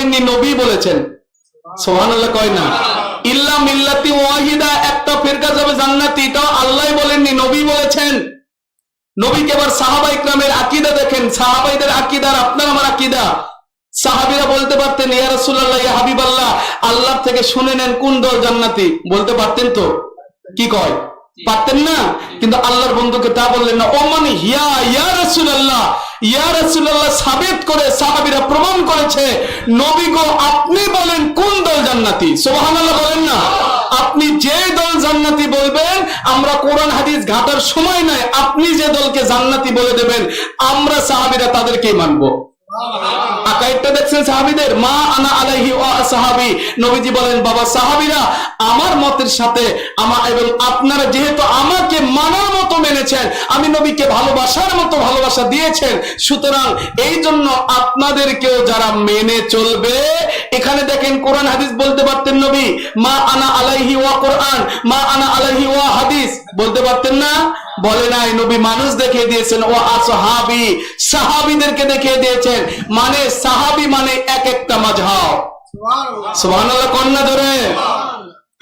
বলেননি নবী বলেছেন। সোহানাল্লাহ কয় না। ইল্লা মিল্লাতি ওয়াহিদা, একটা ফিরকা যাবে জান্নাতি, এটাও আল্লাহ বলেননি, নবী বলেছেন। নবীকে এবার সাহাবা ইকরামের আকিদা দেখেন। সাহাবাইদের আকিদার আপনার আমার আকিদা। সাহাবিরা বলতে পারতেন, ইয়া রাসূলুল্লাহ, ইয়া হাবিবাল্লাহ আল্লাহ থেকে শুনে নেন কোন দল জান্নাতি? বলতে পারতেন তো? কি কয়? পারতেন না? কিন্তু আল্লাহর বন্ধুকে তা বললেন না ও মানে হিয়া ইয়া রাসূলুল্লাহ ইয়া রাসূলুল্লাহ সাবিত করে সাহাবীরা প্রমাণ করেছে নবী গো আপনি বলেন কোন দল জান্নাতি? সুবহানাল্লাহ বলেন না। আপনি যে দল জান্নাতি বলবেন আমরা কোরআন হাদিস ঘাটার সময় নাই আপনি যে দলকে জান্নাতি বলে দেবেন আমরা সাহাবীরা তাদেরকেই মানবো। আকাইদটা দেখছেন সাহাবিদের। মা আনা আলাইহি ওয়া সাহাবি। নবীজি বলেন, বাবা, সাহাবীরা আমার মতের সাথে আমার এবং আপনারা যেহেতু আমাকে মানার মতো মেনেছেন, আমি নবীকে ভালোবাসার মতো ভালোবাসা দিয়েছেন, সুতরাং এই জন্য আপনাদেরকেও যারা মেনে চলবে, এখানে দেখেন কোরআন হাদিস বলতে পারতেন নবী, মা আনা আলাইহি ওয়া কোরআন, মা আনা আলাইহি ওয়া হাদিস। বলতে পারতেন না? বলে নাই নবী মানুষ দেখিয়ে দিয়েছেন ও আসহাবি সাহাবিদেরকে দেখিয়ে দিয়েছেন। মানে সাহাবি মানে এক একটা মাঝহাব। সুবহানাল্লাহ। কন্যা ধরে?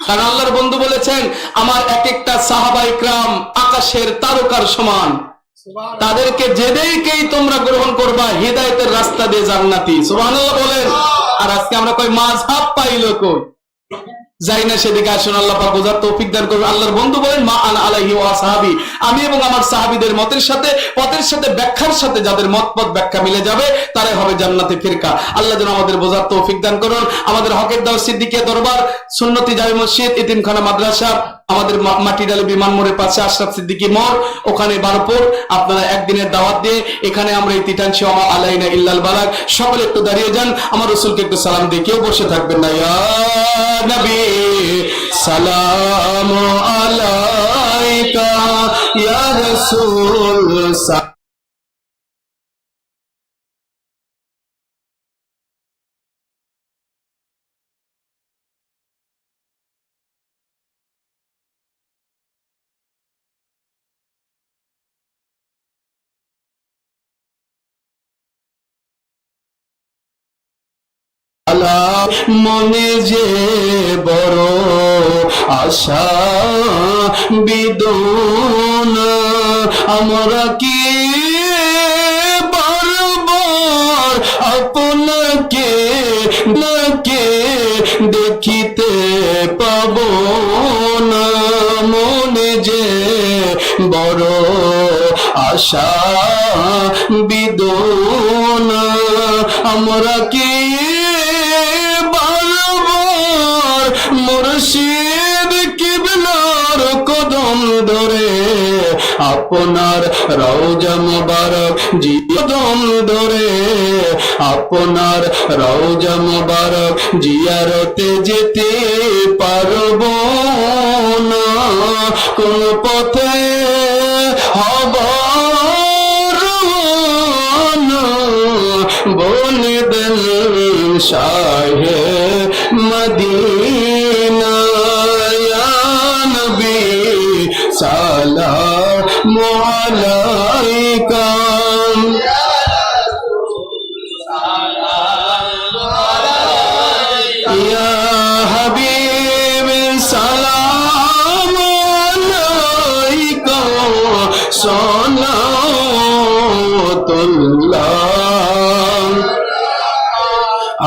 কারণ আল্লাহর বন্ধু বলেছেন আমার এক একটা সাহাবা ইকরাম আকাশের তারকার সমান। তাদেরকে যেদেরকেই তোমরা গ্রহণ করবা হৃদায়তের রাস্তা দিয়ে জান্নাতি। সুবহানাল্লাহ বলেন। আর আজকে আমরা কই মাঝহাব পাইলো কই? যাই না সেদিকে আসুন, আল্লাহ পাক বোঝার তৌফিক দান করবে আল্লাহর বন্ধু বলেন, মা আল আলাইহি ওয়া সাহাবি। আমি এবং আমার সাহাবীদের মতের সাথে, পথের সাথে, ব্যাখ্যার সাথে যাদের মত পথ ব্যাখ্যা মিলে যাবে, তারাই হবে জান্নাতে ফিরকা। আল্লাহ যেন আমাদের বোঝার তৌফিক দান করুন। আমাদের হকের দাও সিদ্দিকিয়া দরবার, সুন্নতি জামি মসজিদ, ইতিমখানা মাদ্রাসা আমাদের মাটিডালে বিমান মোড়ের পাশে আশরাফ সিদ্দিকি মোড়, ওখানে বারপুর আপনারা একদিনের দাওয়াত দিয়ে এখানে আমরা এই তিটান আমা আলাইনা ইল্লাল বালাক সকলে একটু দাঁড়িয়ে যান, আমার রসুলকে একটু সালাম দিয়ে কেউ বসে থাকবেন না। নবী, সালাম আলাইকা, ইয়া রাসূল মনে যে বড় আশা, বিদুন, আমরা কি বারবার আপনাকে নাকে দেখিতে পাব না? মনে যে বড় আশা, বিদুন, আমরা কি মুর্শিদ কিবলার কদম ধরে, আপনার রওজা মুবারক জি কদম ধরে, আপনার রওজা মুবারক জিয়ারতে যেতে পারব না। কোন পথে রওনা বলে দেন শাহে মদিনা। সালাম আলাইকা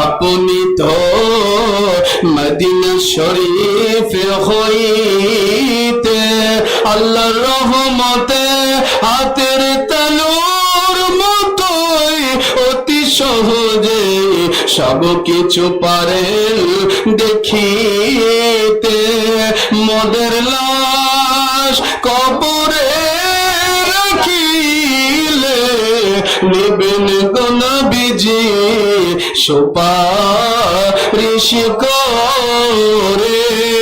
আপনি তো মদিনা শরীফ হইতে আল্লাহ রহমতে হাতের তালুর মতোই অতি সহজে সব কিছু পারেন দেখিতে। মদের লাশ কবরে রাখিলে নেবেন গনবিজি সুপারিশ করে। আনবি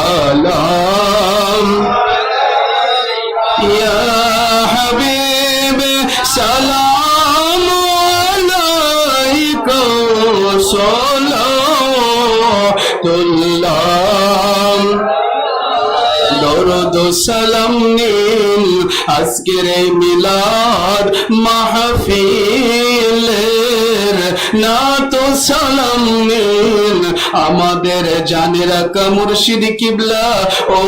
নিন আজকের মিলাদ মাহফিলের। না তো সালাম নিন আমাদের জানের আকা মুর্শিদ কিবলা ও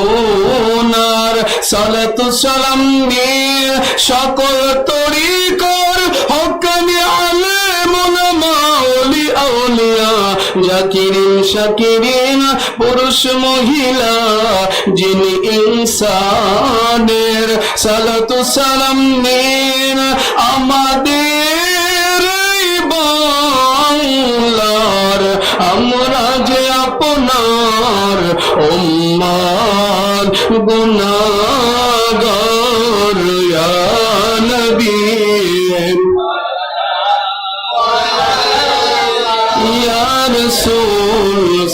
নার সালাতু সালাম নিন সকল তরিকর হকানি জাকিরিন শাকিরিন, পুরুষ মহিলা, যিনি ইনসানের সালাতু সালাম নিন। আমাদের বাংলার, আমরা যে আপনার উম্মার গুনাহগার।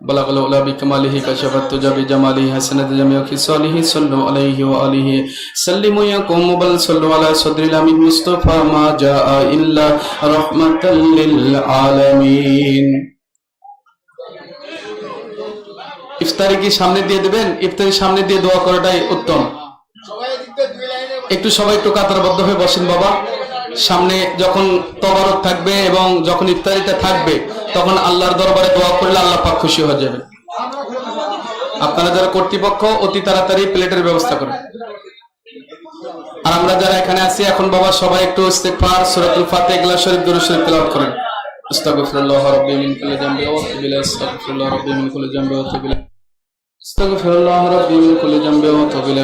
بلغ الأولى بكماله كشف التجا بجماله حسنة جميع خصاله صلوا عليه وآله سلموا يقوم بل صلوا على صدر الأمين مصطفى ما جاء إلا رحمة للعالمين ইফতারি কি সামনে দিয়ে দেবেন ইফতারি সামনে দিয়ে দোয়া করাটাই উত্তম একটু সবাই একটু কাতারবদ্ধ হয়ে বসেন বাবা সামনে যখন তবারত থাকবে এবং যখন ইফতারিটা থাকবে, তখন আল্লাহর দরবারে দোয়া করলে আল্লাহ পাক খুশি হয়ে যাবে। আপনারা যারা কর্তৃপক্ষ, অতি তাড়াতাড়ি প্লেটের ব্যবস্থা করেন। আর আমরা যারা এখানে আছি, এখন বাবা সবাই একটু ইস্তেগফার, সূরাতুল ফাতে এগুলা শরীফ, দুরু শরীফ তেলাওয়াত করেন। আস্তাগফিরুল্লাহ রাব্বি মিন কুল্লি জামবি ওয়া আতুবিলা আস্তাগফিরুল্লাহ রাব্বি মিন কুল্লি জামবি ওয়া আতুবিলা আস্তাগফিরুল্লাহ রাব্বি মিন কুল্লি জামবি ওয়া আতুবিলা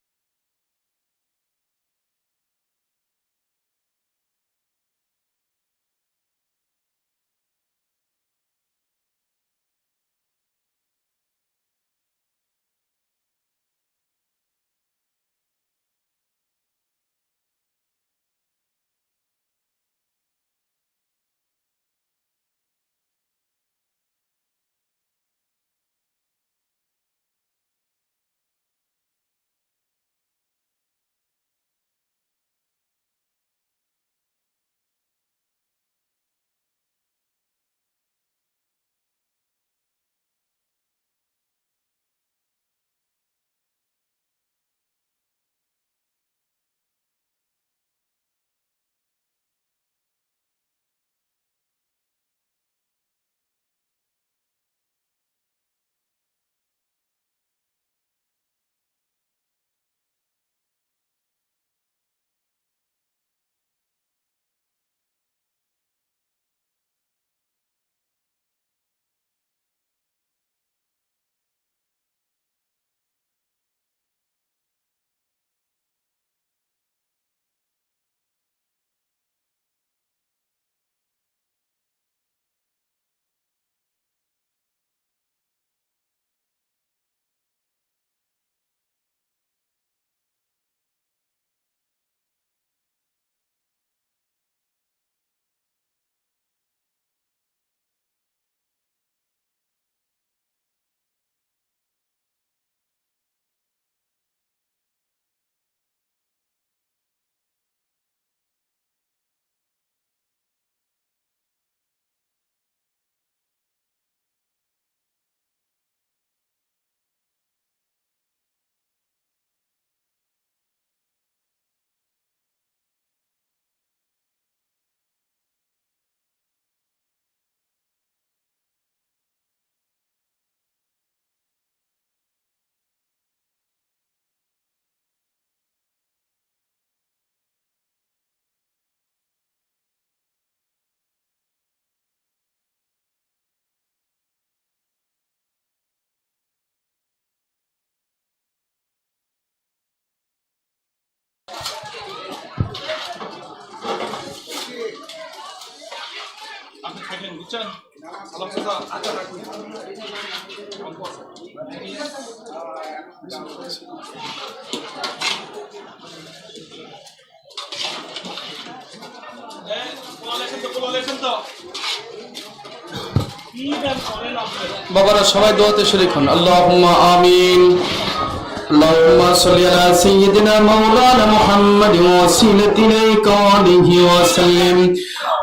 ব্যায়াম করেন আপনি? বাবারা সবাই দোয়াতে শরীক হন আল্লাহুম্মা আমিন اللهم صل على سيدنا مولانا محمد وسيلة إليك وآله وسلم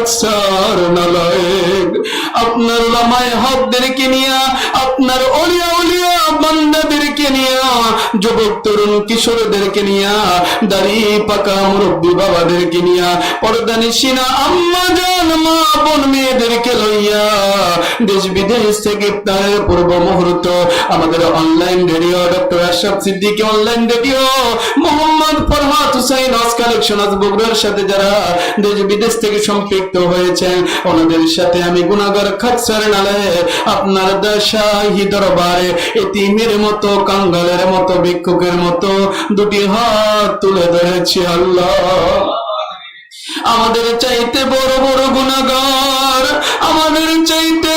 খৎসার নালায়েক। আপনার লামায় হকদেরকে নিয়ে, আপনার অলিয়া অলিয়া বান্দাদেরকে নিয়ে, যুবক, তরুণ, কিশোরদেরকে নিয়ে, দাড়ি পাকা মুরব্বী বাবাদেরকে নিয়ে পর্দানি নিশিনা আম্মা জান, মা বোন মেয়েদেরকে লইয়া দেশ বিদেশ থেকে ইফতারের পূর্ব মুহূর্ত আমাদের online radio doctor Ashraf Siddiqui online radio Mohammad Farhad Hussain অস কালেকশন আজ বগুড়ার সাথে যারা দেশ বিদেশ থেকে সম্পৃক্ত হয়েছেন, ওনাদের সাথে আমি গুনাগার খাকসার নালে আপনার দশাহি দরবারে এতিমের মতো, কাঙ্গালের মতো, ভিক্ষুকের মতো দুটি হাত তুলে ধরেছি আল্লাহ। আমাদের চাইতে বড় বড় গুণাগার, আমাদের চাইতে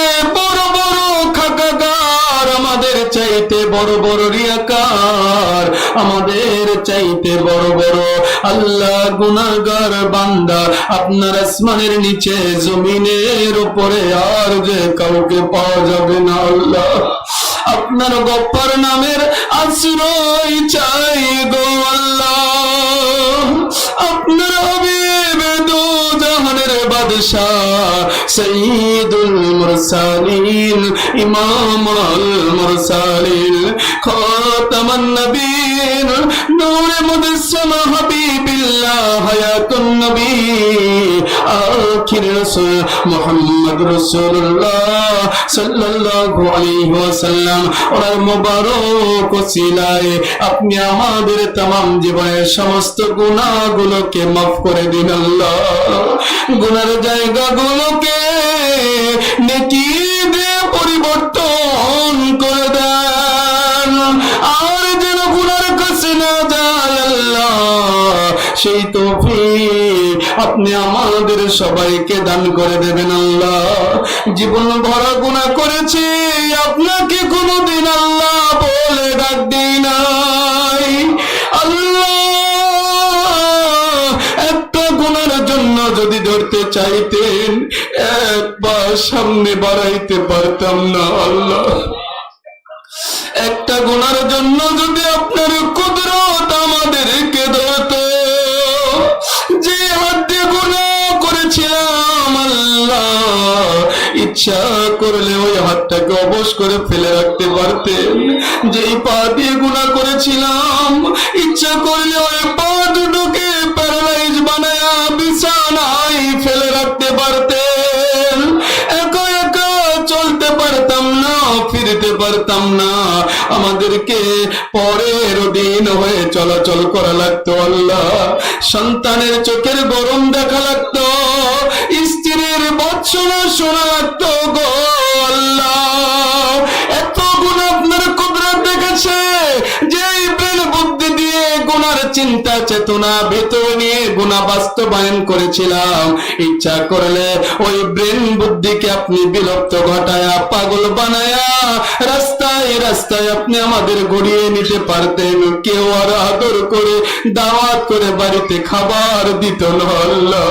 আমাদের চাইতে বড় বড় রিয়াকার, আমাদের চাইতে বড় বড় আল্লাহ গুনাগার বান্দা। আপনার আসমানের নিচে, জমিনের উপরে আর যে কাউকে পাওয়া যাবে না আল্লাহ। আপনার গপ্পার নামের আশ্রয় চাই গো আল্লাহ। আপনার বাদশাহ সঈদুল মুরসালিন ইমাম আল মুরসালিন খাতামান নবীন নূর মুদসম হাবিবিল্লাহ হায়াতুন নবী আখির রাসূল মুহাম্মদ রাসূলুল্লাহ সাল্লাল্লাহু আলাইহি ওয়াসাল্লাম ওনার মোবারক ওসিলায় আপনি আমাদের तमाम জীবনের সমস্ত গুনাহগুলোকে মাফ করে দিন আল্লাহ গুনার জায়গাগুলোকে নেকি দিয়ে পরিবর্তন করে দেন সেই তৌফিক আপনি আমাদের সবাইকে দান করে দেবেন আল্লাহ। জীবন ভরা গুনাহ করেছি, আপনাকে কোনোদিন আল্লাহ বলে ডাক দিই নাই। গুণের জন্য যদি ধরতে চাইতেন, একবার সামনে বাড়াইতে পারতাম না আল্লাহ। একটা গুণার জন্য যদি আপনার কুদরত ইচ্ছা করলে ওই হাতটাকে অবশ করে ফেলে রাখতে পারতেন যেই পা দিয়ে গুণা করেছিলাম, ইচ্ছা করলে ওই পা দুটোকে প্যারালাইজ বানায়া বিছানায় ফেলে রাখতে পারতেন একা একা চলতে পারতাম না, ফিরতে পারতাম না। আমাদেরকে পরের দিন হয়ে চলাচল করা লাগতো আল্লাহ। সন্তানের চোখের গরম দেখা লাগতো। সোনা শোনা লাগতো গো চিন্তা চেতনা ভেতর নিয়ে গুণা বাস্তবায়ন করেছিলাম। ইচ্ছা করলে ওই ব্রেন বুদ্ধিকে আপনি বিলুপ্ত ঘটায়া পাগল বানায়া রাস্তায় রাস্তায় আপনি আমাদের গড়িয়ে নিতে পারতেন। কেউ আর আদর করে, দাওয়াত করে বাড়িতে খাবার দিত না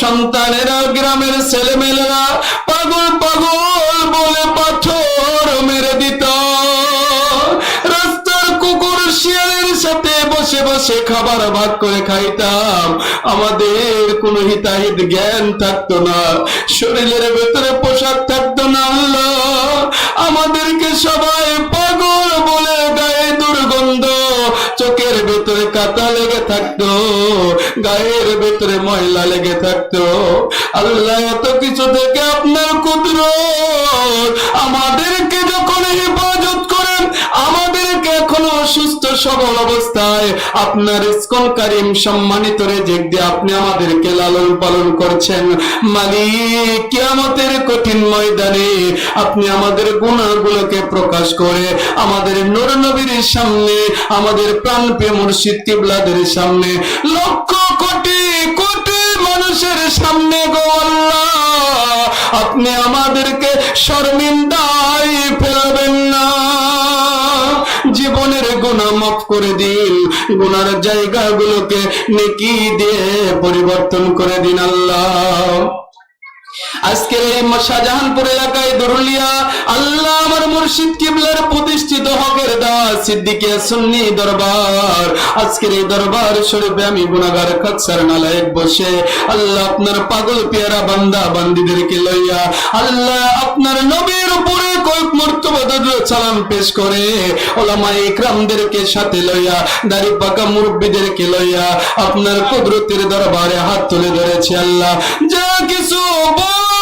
সন্তানেরা, গ্রামের ছেলেমেয়েরা, পাগল পাগল সে খাবার ভাগ করে খাইতাম। আমাদের কোনো হিতাহিত জ্ঞান থাকতো না। শরীরের ভেতরে পোশাক থাকতো না আমাদেরকে সবাই পাগল বলে গায়ে দুর্গন্ধ। চোখের ভেতরে কাতা লেগে থাকতো। গায়ের ভেতরে ময়লা লেগে থাকতো। আল্লাহ এত কিছু থেকে আপনার কুদরত সবল অবস্থায় আপনার ইসকন কারিম সম্মানিত রেজেক দিয়ে আপনি আমাদেরকে লালন পালন করছেন। মালিক, কিয়ামতের কঠিন ময়দানে আপনি আমাদের গুণাগুলোকে প্রকাশ করে আমাদের নবীর সামনে, আমাদের কিবলাদের সামনে, লক্ষ কোটি কোটি মানুষের সামনে আপনি আমাদেরকে শর্মিন্দায় মাফ করে দিন। গুনার জায়গাগুলোকে নেকি দিয়ে পরিবর্তন করে দিন আল্লাহ। আজকের এই শাহজাহানপুর এলাকায় দরুলিয়া আল্লাহ আমার মুর্শিদ কিবলার প্রতিষ্ঠিত হকের দাস, সিদ্দিকিয়া সুন্নি দরবার। আজকের এই দরবার শরীফে আমি গুনাহগার খাকসার নালায়েক বসে, আল্লাহ আপনার পাগল পেয়ারা বান্দা বান্দিদেরকে লইয়া, আল্লাহ আপনার নবীর উপরে কয়েক মর্তবা সালাম পেশ করে ওলামা ইকরামদেরকে সাথে লইয়া, দাড়ি পাকা মুরব্বীদেরকে লইয়া, আপনার কুদরতের দরবারে হাত তুলে ধরেছে আল্লাহ। যা কিছু বল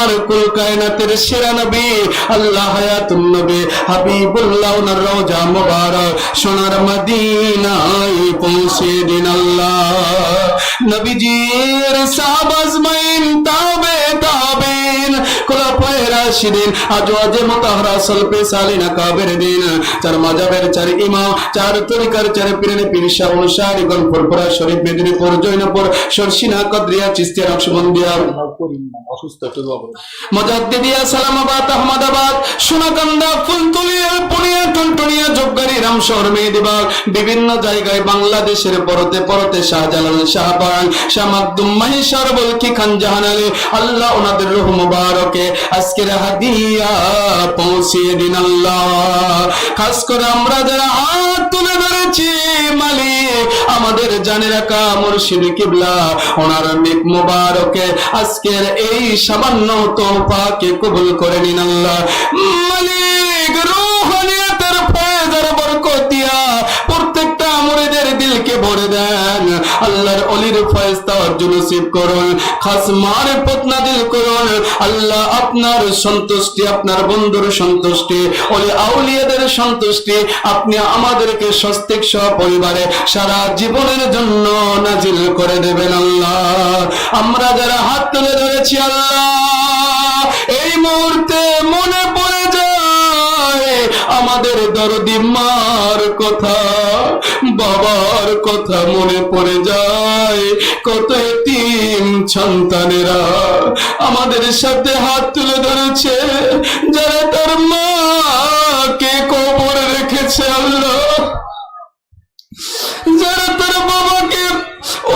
আমার কুল কায়নাতের সেরা নবী, আল্লাহ হায়াতুন নবী, হাবিবুল্লাহ ওনার রওজা মুবারক, সোনার মদিনায় পৌঁছে দিন আল্লাহ। নবীজির সাহাব মাইন তাবে আজওয়াজে সালিনা কাবের দিন। চার মাযহাবের চার চার তরিকার চার শরীফ জৈনপুর চিস্তিয়া মজাদ্দিদিয়া, সালামাবাদ, আহমদাবাদ, সোনাকান্দা, ফুলতুলিয়া, পুনিয়া, টুনটুনিয়া জবগারি রামশহর বিভিন্ন জায়গায় বাংলাদেশের পরতে পরতে শাহজালাল শাহবান শাহ খান জাহান আলী, আল্লাহ ওনাদের আজকের হাদিয়া দিন খাস করে আমরা যারা হাত তুলে ধরেছি আমাদের জানে রাখা মুর্শিদ কিবলা, ওনার নেক মোবারকে আজকের এই সামান্য তোপাকে কবুল করে নিন আল্লাহ। মালিক আপনার সন্তুষ্টি, আপনার বন্ধুর সন্তুষ্টি আউলিয়াদের সন্তুষ্টি, আপনি আমাদেরকে স্বস্তিক সহ পরিবারে সারা জীবনের জন্য নাজিল করে দেবেন আল্লাহ। আমরা যারা হাত তুলে ধরেছি আল্লাহ, এই মুহূর্তে মনে পড়ে আমাদের দরদি মার কথা, বাবার কথা মনে পড়ে যায়। কত এতিম সন্তানেরা আমাদের সাথে হাত তুলে ধরেছে। যারা তার মাকে কবর রেখেছে আল্লাহ। যারা তার বাবাকে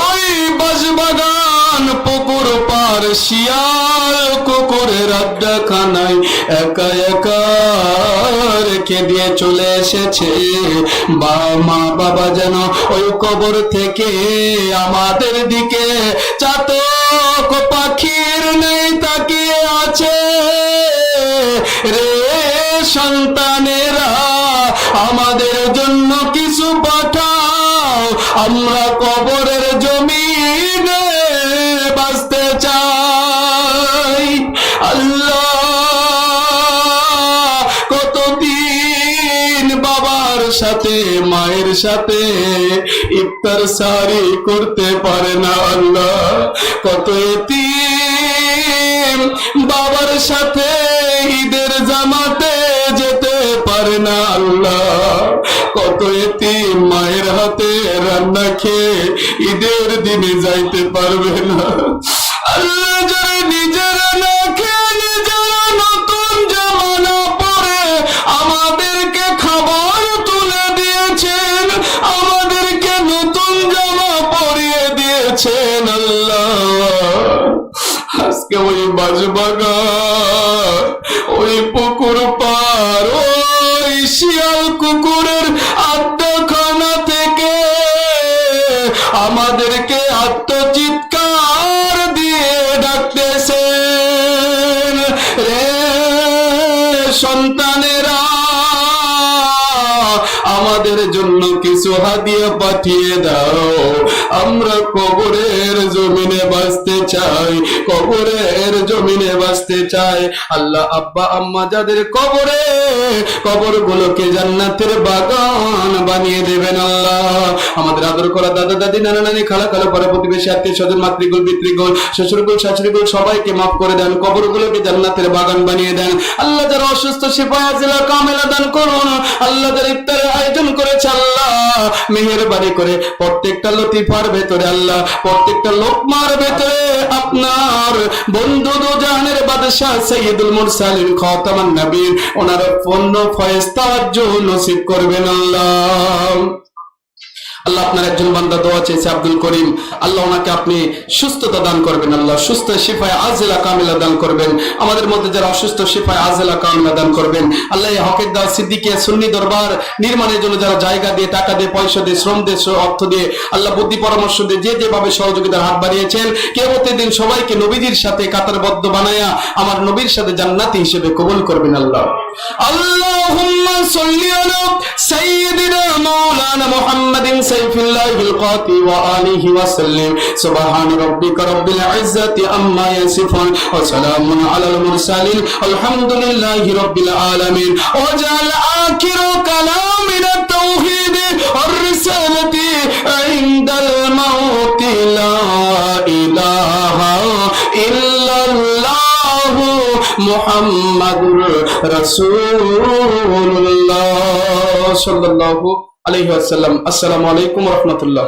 ওই বাঁশবাগান পুকুর পার শিয়াল কুকুরের আড্ডা খানায় একা একা রেখে দিয়ে চলে এসেছে। বা মা, বাবা যেন ওই কবর থেকে আমাদের দিকে চাতক পাখির নেই তাকিয়ে আছে। রে সন্তানেরা, আমাদের জন্য সাথে, মায়ের সাথে ইফতার সারি করতে পারে না আল্লাহ। কত এতিম বাবার সাথে ঈদের জামাতে যেতে পারে না আল্লাহ। কত এতি মায়ের হাতে রান্না খেয়ে ঈদের দিনে যাইতে পারবে না। আল্লাহ আজকে ওই বাজবাগা ওই পুকুর পার, ওই শিয়াল কুকুরের আড্ডাখানা থেকে আমাদেরকে আত্মচিৎকার দিয়ে ডাকতেছেন। রে সন্তানেরা, আমাদের জন্য কিছু হাদিয়া পাঠিয়ে দাও। আমরা কবরের জমিনে বাঁচতে চাই। জমিনে বাঁচতে চাই আল্লাহ আব্বা আম্মা যাদের কবরে কবর গুলোকে জান্নাতের বাগান বানিয়ে দেবেন আল্লাহ। আমাদের আদর করা দাদা, দাদি, নানা, নানি, খালা খালা পরে প্রতিবেশী, আত্মীয় স্বজন, মাতৃগুল, পিতৃগুল, শ্বশুরগুল, শাশুড়িগুল, সবাইকে মাফ করে দেন কবর গুলোকে জান্নাতের বাগান বানিয়ে দেন। আল্লাহ যারা অসুস্থ শিফায়া জেলা কামেলা দান করুন। আল্লাহ যারা ইফতারের আয়োজন করেছে, আল্লাহ মেহেরবানি করে প্রত্যেকটা লতিফার ভেতরে, আল্লাহ প্রত্যেকটা লোকমার ভেতরে আপনার বন্ধু বাদশাহ ওনার পণ্য ফয়েস্তাওয়াজ্জ নসিব করবেন আল্লাহ। আল্লাহ আপনার একজন বান্দা দোয়া চেয়েছে আব্দুল করিম। আল্লাহ ওনাকে আপনি সুস্থতা দান করবেন, আল্লাহ সুস্থ শিফায় আজেলা কামিলা দান করবেন। আমাদের মধ্যে যারা অসুস্থ, শিফায় আজেলা কামিলা দান করবেন। আল্লাহ হকের দা সিদ্দিকিয়া সুন্নি দরবার নির্মাণের জন্য যারা জায়গা দিয়ে, টাকা দিয়ে, পয়সা দিয়ে, শ্রম দিয়ে অর্থ দিয়ে, আল্লাহ বুদ্ধি পরামর্শ দিয়ে যে যেভাবে সহযোগিতার হাত বাড়িয়েছেন কেমতের দিন সবাইকে নবীজির সাথে কাতারবদ্ধ বানায়া আমার নবীর সাথে জান্নাতি হিসেবে কবুল করবেন আল্লাহ। আল্লাহুম্মা সাল্লি আলা সাইয়্যিদিনা মাওলানা মুহাম্মাদিন সাইফুল্লাহিল কাতি ওয়া আলিহি ওয়া সাল্লিম। সুবহান রাব্বিকা রাব্বিল ইজ্জাতি আম্মা ইয়াসিফুন ওয়া সালামুন আলাল মুরসালিন। আলহামদুলিল্লাহি রাব্বিল আলামিন। ওয়াজআল আখিরু কালামিনা তাওহীদ ওয়া রিসালাতি ইনদাল মাউতি লা ইলাহা মোহাম্মদুর রাসূলুল্লাহ সাল্লাল্লাহু আলাইহি ওয়াসাল্লাম। আসসালামু আলাইকুম রাহমাতুল্লাহ।